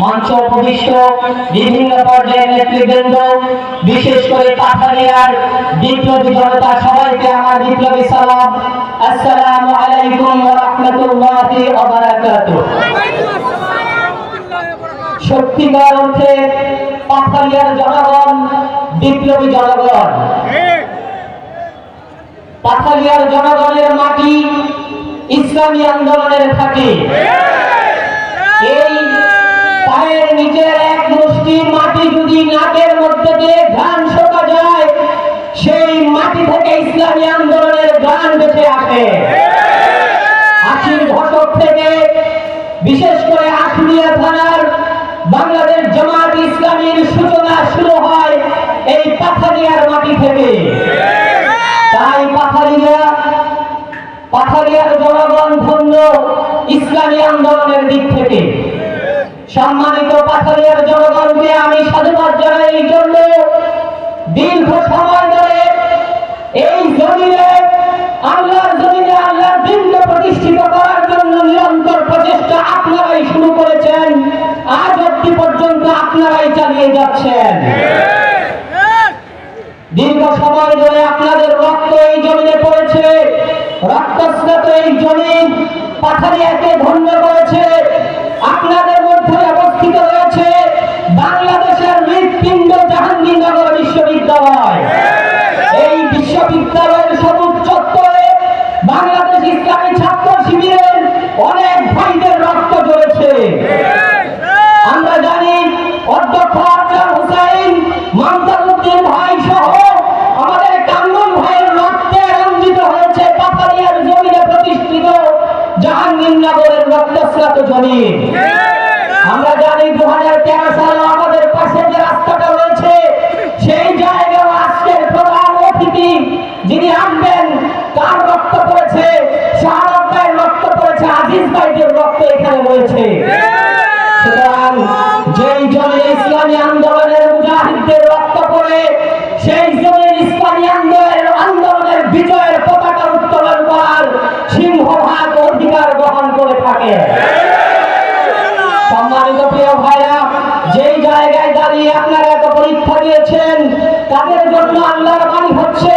মঞ্চ উপবিষ্ট বিভিন্ন নেতৃবৃন্দ, বিশেষ করে বিপ্লবী জনতা, সবাইকে আমার বিপ্লবী সালাম। আলাইকুম সত্যিকার অর্থে পাথারিয়ার জনগণ, বিপ্লবী জনগণ। পাথালিয়ার জনগণের মাটি ইসলামী আন্দোলনের থাকে ইসলামী আন্দোলনের গান বেঁচে আসে। আশির থেকে বিশেষ করে থানার বাংলাদেশ জামাত ইসলামীর সূচনা শুরু হয় এই মাটি থেকে। তাই পাথালিয়া পাথালিয়ার জনগণ ধন্য ইসলামী আন্দোলনের দিক থেকে। সম্মানিত পাথালিয়ার জনগণকে আমি সাধুবাদ জানাই এই জন্য দীর্ঘ সময় আপনারাই শুরু করেছেন। আজ অব্দি পর্যন্ত আপনারাই চালিয়ে যাচ্ছেন। দীর্ঘ সময় ধরে আপনাদের রক্ত এই জমিনে পড়েছে। রক্তস্নাত এই জমিন পাথারিয়াকে ধন্য করেছে। আপনাদের মধ্যে অবস্থিত রয়েছে রক্তস্রাত আমরা জানি দু হাজার তেরো সালে আমাদের পাশে যে রাস্তাটা রয়েছে সেই জায়গায় আজকের প্রধান অতিথি যিনি আসবেন তার রক্ত পড়েছে শাহরুখ ভাইয়ের রক্ত পড়েছে আজিজ ভাইদের রক্ত এখানে রয়েছে। সুতরাং যেই জমিনে ইসলামী আন্দোলনের মুজাহিদদের রক্ত পড়ে সেই জমির অধিকার গ্রহণ করে থাকে। সম্মানিত প্রিয় ভাইরা যেই জায়গায় দাঁড়িয়ে আপনারা এত পরীক্ষা দিয়েছেন তাদের জন্য আল্লাহর বাণী হচ্ছে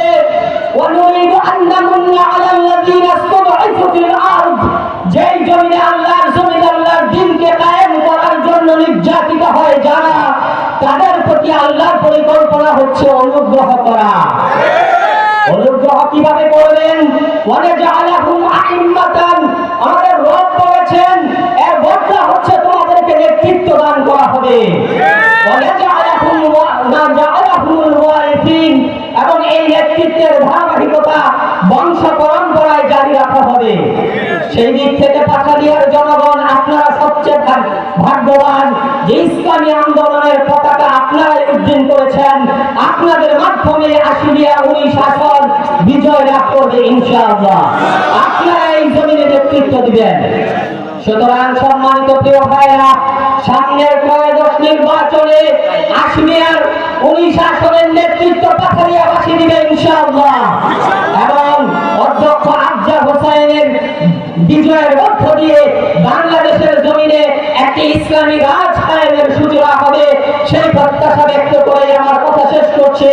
অনুগ্রহ অনুগ্রহ কীভাবে করবেন? অনেক আইম্মাতান আমাদের রব বলেছেন, এর বদলা হচ্ছে তোমাদেরকে নেতৃত্ব দান করা হবে। এবং এই নেতৃত্বের ধারাবাহিকতা বংশ পরম্পরায় জারি রাখা হবে। সেই দিক থেকে পাঠালিয়ার জনগণ আপনারা সবচেয়ে ভাগ্যবান। যে ইসলামী আন্দোলনের পতাকা আপনারাই উদ্দিন করেছেন, আপনাদের মাধ্যমে আশুলিয়া উনি শাসন বিজয় লাভ করবে ইনশাআল্লাহ। আপনারা এই জমিনে নেতৃত্ব দিবেন। সুতরাং সম্মানিত প্রিয় ভাইরা সামনের ত্রয়োদশ নির্বাচনে আশমিয়ার উনি শাসনের নেতৃত্ব পাথারিয়াবাসী দিবে ইনশাআল্লাহ। এবং অধ্যক্ষ আফজা হোসাইনের বিজয়ের মধ্য দিয়ে বাংলাদেশের জমিনে একটি ইসলামী রাজ কায়েমের সূচনা হবে, সেই প্রত্যাশা ব্যক্ত করে আমার কথা শেষ করছি।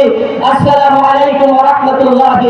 আসসালামু আলাইকুম ওয়া রাহমাতুল্লাহি